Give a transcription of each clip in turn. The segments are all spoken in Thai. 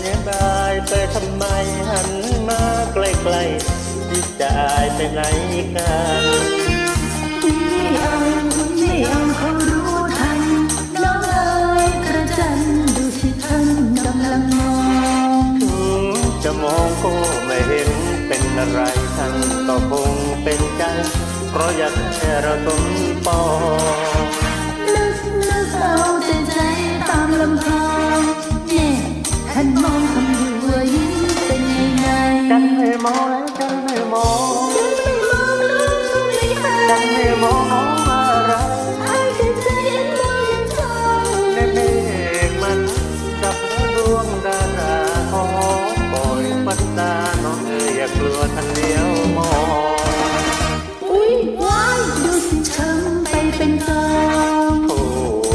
เนื้อบายไปทำไมหันมาใกล้ๆที่จะอายไปไหนกันไม่เอาไม่เอาเขารู้ทันน้องเอ๋ยกระจันดูสิท่านกำลังมองถึงจะมองก็ไม่เห็นเป็นอะไรท่านก็คงเป็นใจเพราะอยากแค่เราต้ปอนึกนึกเอาแต่ใจตามลำพั ตา น้องเอ๋ยอย่ากลัวท่านเลี้ยวมอง อุ้ยว้ายดูสิช้ำไปเป็นกองโอ้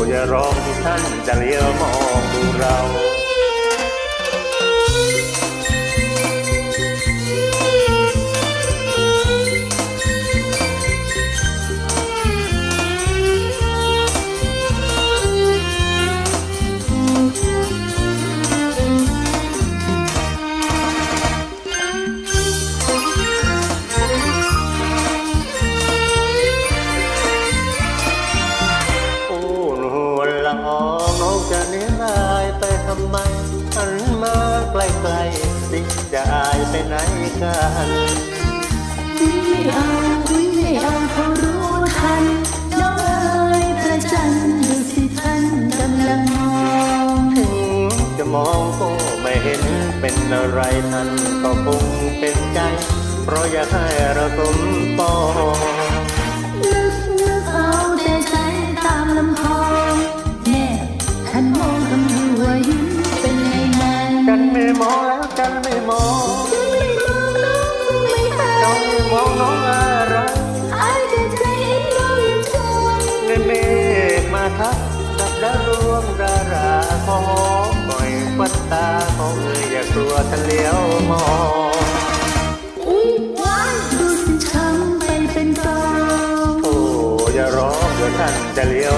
อย่าร้องที่ท่านจะเลี้ยวมองดูเรา กันไม่เอาอุ้ยไม่เอาเขารู้ทันน้องเอ๋ยพระจันทร์ดูสิท่านกำลังมองถึงจะมองก็ไม่เห็นเป็นอะไรท่านก็คงเป็นใจ เพราะอยากให้เราสมปองนึกนึกเอาแต่ใจตามลำพองแน่ท่านมองคำอยู่ว่ายิ้มเป็นไงไงจันไม่มองแล้วจันไม่มอง รักกับดาวดวงดาราขอปล่อยควันตาของเอ่ยอย่ากลัวทะเลี้ยวมองอุ้ยว้าดูสิช้ำไปเป็นกองโอ้อย่าร้องเดี๋ยวท่านจะเลี้ยว